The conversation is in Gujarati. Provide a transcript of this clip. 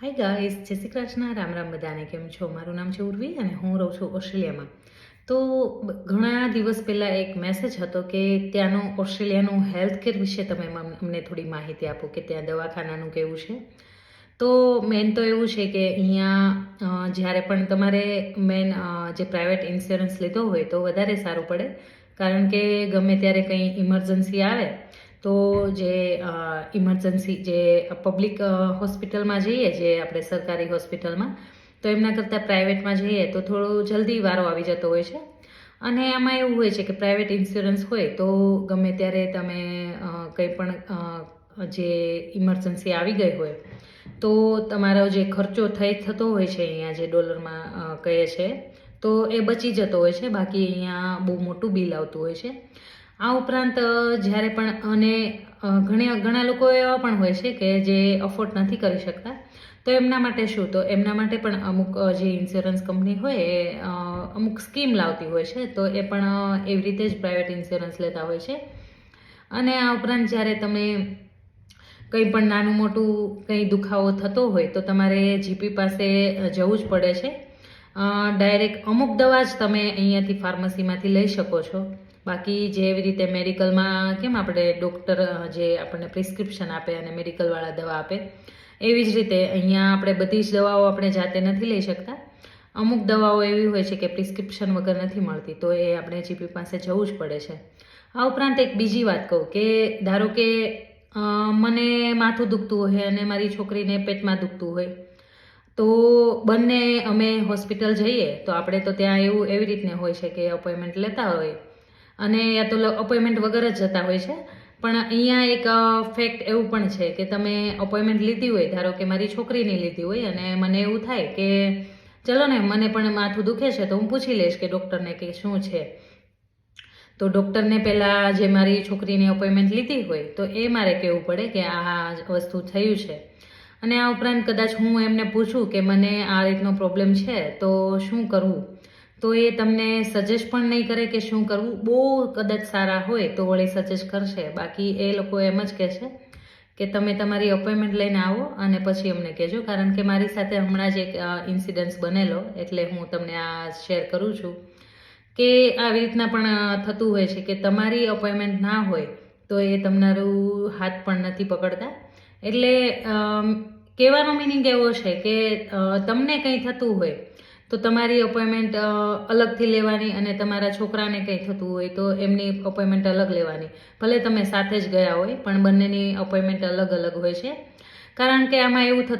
હાય ગાઈસ જય શ્રી કૃષ્ણ. રામ રામ બધાને કેમ છો? મારું નામ છે ઉર્વી અને હું રહું છું ઓસ્ટ્રેલિયામાં. તો ઘણા દિવસ પહેલાં એક મેસેજ હતો કે ત્યાંનું ઓસ્ટ્રેલિયાનું હેલ્થ કેર વિશે તમે અમ- અમને થોડી માહિતી આપો કે ત્યાં દવાખાનાનું કેવું છે? તો મેન તો એવું છે કે અહીંયા જ્યારે પણ તમારે મેન જે પ્રાઇવેટ ઇન્સ્યોરન્સ લીધો હોય તો વધારે સારું પડે. કારણ કે ગમે ત્યારે કંઈ ઇમરજન્સી આવે તો જે ઇમરજન્સી જે પબ્લિક હોસ્પિટલમાં જઈએ, જે આપણે સરકારી હોસ્પિટલમાં તો એમના કરતાં પ્રાઇવેટમાં જઈએ તો થોડો જલ્દી વારો આવી જતો હોય છે. અને આમાં એવું હોય છે કે પ્રાઇવેટ ઇન્સ્યોરન્સ હોય તો ગમે ત્યારે તમે કંઈ પણ જે ઇમરજન્સી આવી ગઈ હોય, તો તમારો જે ખર્ચો થઈ થતો હોય છે અહીંયા જે ડોલરમાં કહે છે, તો એ બચી જતો હોય છે. બાકી અહીંયા બહુ મોટું બિલ આવતું હોય છે. આ ઉપરાંત જ્યારે પણ અને ઘણી, ઘણા લોકો એવા પણ હોય છે કે જે અફોર્ડ નથી કરી શકતા, તો એમના માટે શું? તો એમના માટે પણ અમુક જે ઇન્સ્યોરન્સ કંપની હોય એ અમુક સ્કીમ લાવતી હોય છે, તો એ પણ એવી રીતે જ પ્રાઇવેટ ઇન્સ્યોરન્સ લેતા હોય છે. અને આ ઉપરાંત જ્યારે તમે કંઈ પણ નાનું મોટું કંઈ દુખાવો થતો હોય, તો તમારે જીપી પાસે જવું જ પડે છે. ડાયરેક્ટ અમુક દવા જ તમે અહીંયાથી ફાર્મસીમાંથી લઈ શકો છો. બાકી જેવી રીતે મેડિકલમાં કેમ આપણે ડૉક્ટર જે આપણને પ્રિસ્ક્રિપ્શન આપે અને મેડિકલવાળા દવા આપે, એવી જ રીતે અહીંયા આપણે બધી જ દવાઓ આપણે જાતે નથી લઈ શકતા. અમુક દવાઓ એવી હોય છે કે પ્રિસ્ક્રિપ્શન વગર નથી મળતી, તો એ આપણે જીપી પાસે જવું જ પડે છે. આ ઉપરાંત એક બીજી વાત કહું કે ધારો કે મને માથું દુખતું હોય અને મારી છોકરીને પેટમાં દુખતું હોય, તો બંને અમે હોસ્પિટલ જઈએ, તો આપણે તો ત્યાં એવું એવી રીતને હોય છે કે અપોઇન્ટમેન્ટ લેતા હોય અને યા તો અપોઇન્ટમેન્ટ વગર જ જતા હોય છે. પણ અહીંયા એક ફેક્ટ એવું પણ છે કે તમે અપોઇન્ટમેન્ટ લીધી હોય, ધારો કે મારી છોકરીની લીધી હોય અને મને એવું થાય કે, ચલો ને, મને પણ માથું દુખે છે, તો હું પૂછી લઈશ કે ડૉક્ટરને કે શું છે. તો ડૉક્ટરને પહેલાં જે મારી છોકરીની અપોઇન્ટમેન્ટ લીધી હોય, તો એ મારે કહેવું પડે કે આ વસ્તુ થયું છે. અને આ ઉપરાંત કદાચ હું એમને પૂછું કે મને આ રીતનો પ્રોબ્લેમ છે, તો શું કરવું તો એ તમને સજેસ્ટ પણ નહીં કરે કે શું કરવું. બહુ કદાચ સારા હોય તો વળી સજેસ્ટ કરશે. બાકી એ લોકો એમ જ કહેશે કે તમે તમારી અપોઇન્ટમેન્ટ લઈને આવો અને પછી અમને કહેજો. કારણ કે મારી સાથે હમણાં જ એક ઇન્સિડન્સ બનેલો એટલે હું તમને આ શેર કરું છું કે આવી રીતના પણ થતું હોય છે કે તમારી અપોઇન્ટમેન્ટ ના હોય તો એ તમારું હાથ પણ નથી પકડતા. એટલે કહેવાનો મિનિંગ એવો છે કે તમને કંઈ થતું હોય તો તમારી અપોઇન્ટમેન્ટ અલગથી લેવાની અને તમારા છોકરાને કંઈ થતું હોય તો એમની અપોઇન્ટમેન્ટ અલગ લેવાની. ભલે તમે સાથે જ ગયા હોય, પણ બંનેની અપોઇન્ટમેન્ટ અલગ અલગ હોય છે. કારણ કે આમાં એવું થતું